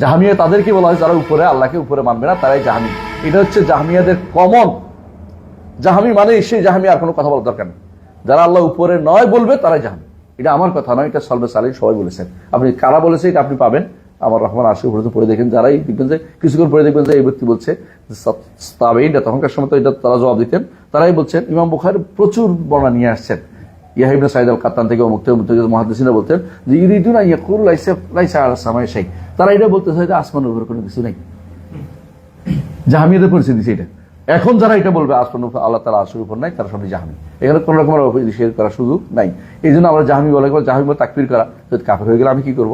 জাহামিয়া তাদেরকে বলা হয়, যারা উপরে, আল্লাহকে উপরে মানবে না, তারাই জাহামি। এটা হচ্ছে জাহামিয়াদের কমন। জাহামি মানে সেই জাহামি, আর কোনো কথা বলার দরকার নেই। যারা আল্লাহ উপরে নয় বলবে, তারাই জাহামি। এটা আমার কথা নয়, এটা সলবে সালিন সবাই বলেছেন। আপনি কারা বলেছে, এটা আপনি পাবেন। আমার রহমান আশি উপরে পড়ে দেখেন, যারাই দেখবেন যে, কিছুক্ষণ পরে দেখবেন যে, এই ব্যক্তি বলছে তাবেইনটা তখনকার সময় তো এটা তারা জবাব দিতেন। তারাই বলছেন, ইমাম বুখারি প্রচুর বর্ণনা নিয়ে আসছেন। ইয়াহিবনে সাইদ আল কাত্তান থেকে বলতেন যে তারা এটা যে কোনো কিছু নেই। জাহামিয়াদের পরিস্থিতি সেটা এখন যারা এটা বলবে আসমান উপর আল্লাহ তালা আসর উপর নাই, তারা সবই জাহামি। এখানে কোনো নিষেধ করার সুযোগ নাই। এই জন্য আমরা জাহামি বলে জাহামি বলে তাকবির করা। যদি কাফের হয়ে গেলে আমি কি করব?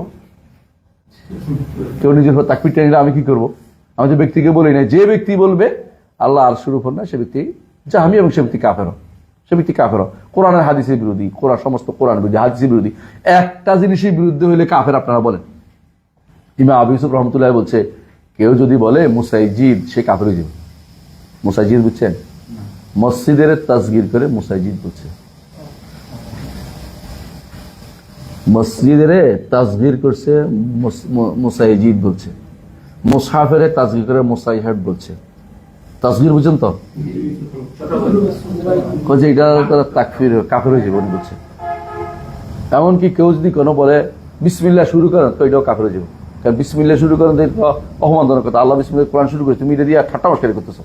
কেউ নিজের উপর তাকবির টেনে আমি কি করব? আমি যে ব্যক্তিকে বলি না যে ব্যক্তি বলবে, আল্লাহ আর শুরু না সে ব্যক্তি জাহামি এবং সে ব্যক্তি কাফের। সে ব্যক্তি কাফের কোরআনের হাদিসের বিরোধী, কোরআন সমস্ত কোরআন বিরোধী, হাদিসের বিরোধী। একটা জিনিসের বিরুদ্ধে হইলে কাফের আপনারা বলেন। ইমা আবু ইউসুফ রহমতুল্লাহ বলছে, কেউ যদি বলে মুসাইজিদ, সে কাফের যাবে মুসাইজিদ বুঝছেন? মসজিদের তাজগির করে মুসাইজিদ বলছে মসজিদের তাজগির করছে মুসাইজিদ বলছে। মুসাফের তাজগির করে মুসাইহাট বলছে। তাজগির বুঝছেন তো? বলছে এটা তারা তাকফির কাফের হয়ে যাবে উনি বলছে। এমনকি কেউ যদি কোনো বলে বিসমিল্লা শুরু করেন, তো এটাও কাফের হয়ে কারণ বিসমিল্লা শুরু করেন তো এটা অপমানজনক কথা। আল্লাহ বিসমিল্লা কোরআন শুরু করেছে। তুমি এটা দিয়ে ঠাট্টা মস্কারি করতেছো।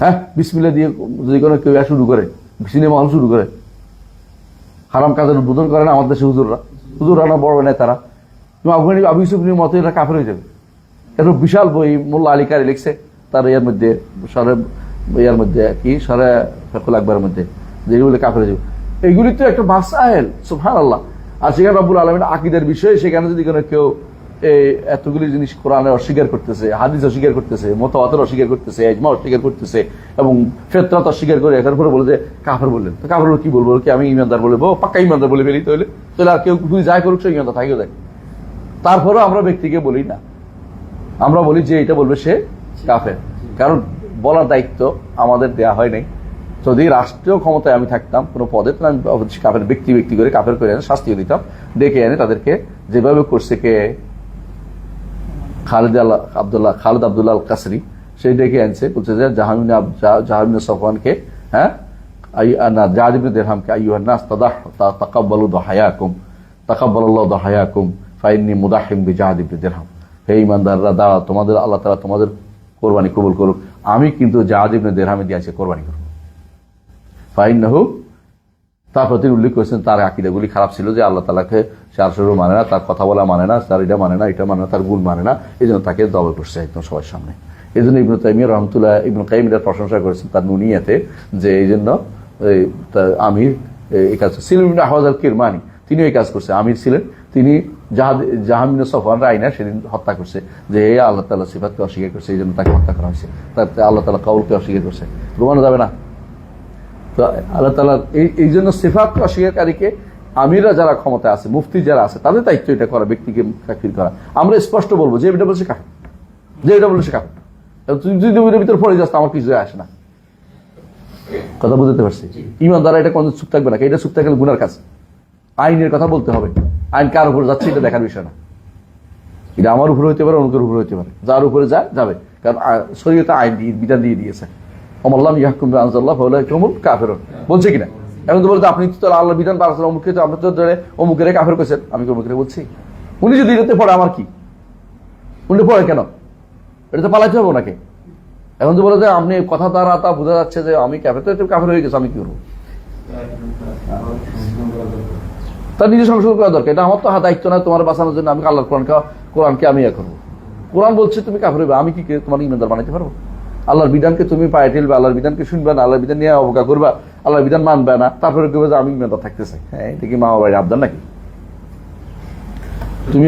হ্যাঁ? বিসমিল্লা দিয়ে যদি কোনো কেউ শুরু করে, সিনেমা হল শুরু করে, হারাম কাজের উদ্বোধন করে না আমাদের দেশে হুজুররা? হুজুররা না বড় নেই তারা আফগানি আবু ইউসুফির মতো এটা কাফের হয়ে যাবে। এরকম বিশাল বই মোল্লা আলী কারি লিখছে। তার ইয়ার মধ্যে, সরে ইয়ার মধ্যে, কি? সরে ফেকুল আকবরের মধ্যে যেগুলো কাফের যাবে। এইগুলি তো একটা মাসাহেল সুফান আল্লাহ আর সেখানে রব্বুল আলমের আকিদের বিষয়ে সেখানে যদি কোনো কেউ এই এতগুলি জিনিস কোরআনে অস্বীকার করতেছে, হাদিস অস্বীকার করতেছে মতওয়াতের অস্বীকার করতেছে এজমা অস্বীকার করতেছে, এবং ফেতরাত অস্বীকার করে এখানে পরে বলে যে কাফের বললেন। তো কাফের কি বলব? কি আমি ইমানদার বলব পাক্কা ইমানদার বলে ফেলি তাহলে? তাহলে আর কেউ তুমি যাই করুক, সে ইমানদার থাকিও দেয় তারপরেও আমরা ব্যক্তিকে বলি না। আমরা বলি যে এটা বলবে সে কাফের। কারণ বলার দায়িত্ব আমাদের দেয়া হয় নাই। যদি রাষ্ট্রীয় ক্ষমতায় আমি থাকতাম, কোনো পদে, তাহলে আমি কাফের ব্যক্তি ব্যক্তি করে কাফের করে এনে শাস্তিও দিতাম, ডেকে এনে তাদেরকে যেভাবে করছে কে? খালিদ আল্লাহ, আবদুল্লাহ, খালিদ আবদুল্লাহ আল কাসরি সেই ডেকে আনছে, বলছে যে জাহামিন জাহামিন সফওয়ানকে হ্যাঁ? না তোমাদের, আল্লাহ তোমাদের কোরবানি কবুল করুক। আমি কিন্তু জাহাদিবিন দেরহামে দিয়েছে কোরবানি করব। হোক তারপর তিনি উল্লেখ করেছেন, তার আকিদাগুলি খারাপ ছিল যে আল্লাহ তালাকে চার সরু মানে না, তার কথা বলা মানে না, তার এটা মানে না, এটা মানে না, তার গুণ মানে না এই জন্য তাকে দল করছে একদম সবার সামনে। এই জন্য ইবনু তাইমিয়া রহমতুল্লাহ, ইবনু কাইমিরার প্রশংসা করেছেন তার নুনিয়াতে যে এই জন্য আমির, এই কাজ সিলিম আহমদ আল কিরমানি তিনিও এই কাজ করছে। আমির ছিলেন, তিনি জাহামিন সফান রাইনা সেদিন হত্যা করছে। যে আল্লাহ তালা সিফাতকে অস্বীকার করছে এই জন্য তাকে হত্যা করা হয়েছে। তার আল্লাহ তালা কাউলকে অস্বীকার করছে। প্রমানো যাবে না। তো আল্লাহ তালা এই এই জন্য সেফাত অস্বীকারীকে আমিরা যারা ক্ষমতায় আছে মুফতি যারা আছে তাদের দায়িত্ব এটা করা ব্যক্তিকে চাকরি করা। আমরা স্পষ্ট বলব যে এটা বলছে কাফের। যে এটা বলছে কাফের। তুই যদি ভিতরে পড়ে যাস আমার কিছু আসে না। কথা বুঝতে পারছি? ইমান দ্বারা এটা কোন চুপ থাকবে না এটা চুপ থাকলে গুনার কাজ। আইনের কথা বলতে হবে। আইন কার উপরে যাচ্ছে এটা দেখার বিষয় না। এটা আমার উপরে হইতে পারে অনেকের উপরে হইতে পারে। যার উপরে যায় যাবে। কারণ শরীয়তে আইন দিয়ে বিধান দিয়ে দিয়েছে। অমল্লাম ইয়াহকুম আনসাল্লাহ কমল কাফের বলছে কিনা? এখন তো বলতে আপনি তো আল্লাহ বিধান পারছেন অমুককে তো তো ধরে অমুকের কাফের করেছেন। আমি কি অমুকের বলছি? উনি যদি এটাতে পড়ে, আমার কি? উনি পড়ে কেন? এটা তো পালাইতে হবে ওনাকে। এখন তো বলে যে, আপনি কথা দ্বারা তা বোঝা যাচ্ছে যে, আমি কাফের, তো কাফের হয়ে গেছে, আমি কি করব? তার নিজে সংশোধন করা দরকার। এটা আমার তো হাত দায়িত্ব না, তোমার বাঁচানোর জন্য আমি আল্লাহর কোরআনকে কোরআনকে আমি ইয়ে করব। কোরআন বলছে, তুমি কাফের হইবে, আমি কি তোমার ইমানদার বানাইতে পারব? আল্লাহর বিধানকে তুমি পায়ে ঠেলবে, আল্লাহর বিধানকে শুনবে না, আল্লাহর বিধান নিয়ে অবজ্ঞা করবা, আল্লাহর বিধান মানবে না। তারপরে কেউ আমি ইমানদার থাকতে চাই। হ্যাঁ এটা কি মা বাড়ির আবদার নাকি? তুমি